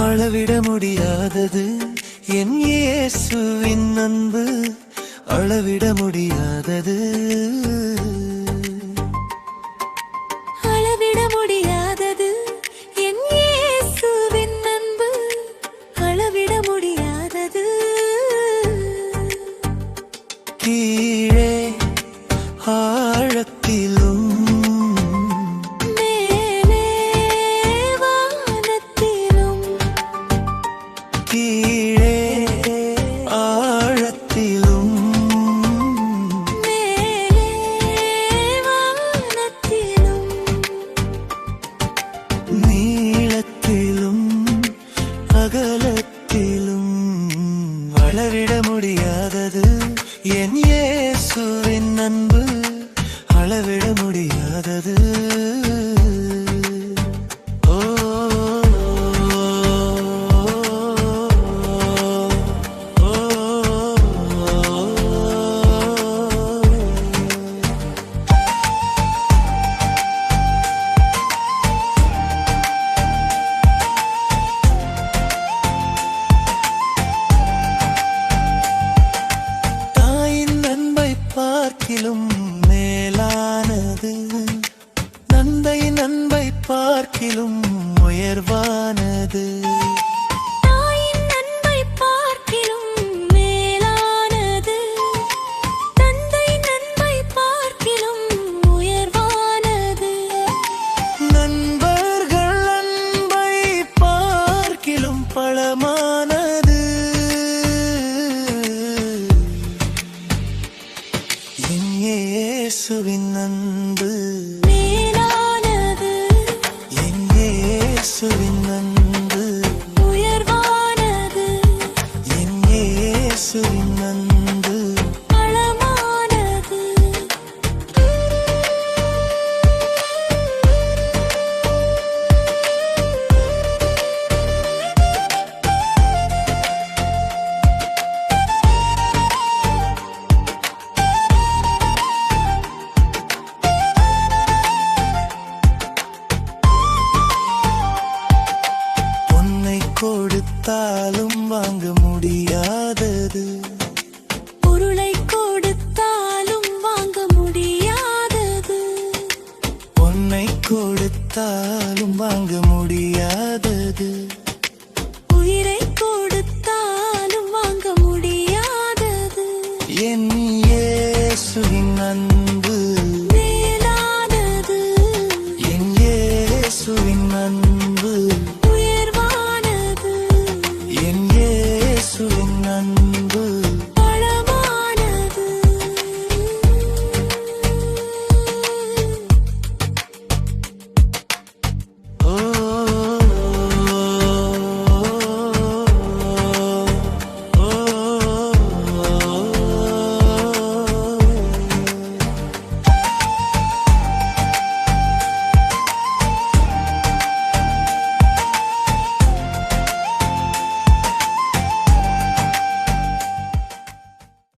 அளவிட முடியாதது. என் இயேசுவின் அன்பு அளவிட முடியாதது. கீழே ஆழத்திலும். நீளத்திலும் அகலத்திலும். அளவிட முடியாதது என் இயேசுவின் அன்பு. அளவிட முடியாதது. இயேசுவின் அன்பு கொடுத்தாலும் வாங்க முடியாதது கொடுத்தாலும் வாங்க முடியாதது. உயிரை கொடுத்தாலும் வாங்க முடியாதது. என் இயேசுவின் அன்பு. மேலானது. என் இயேசுவின் அன்பு.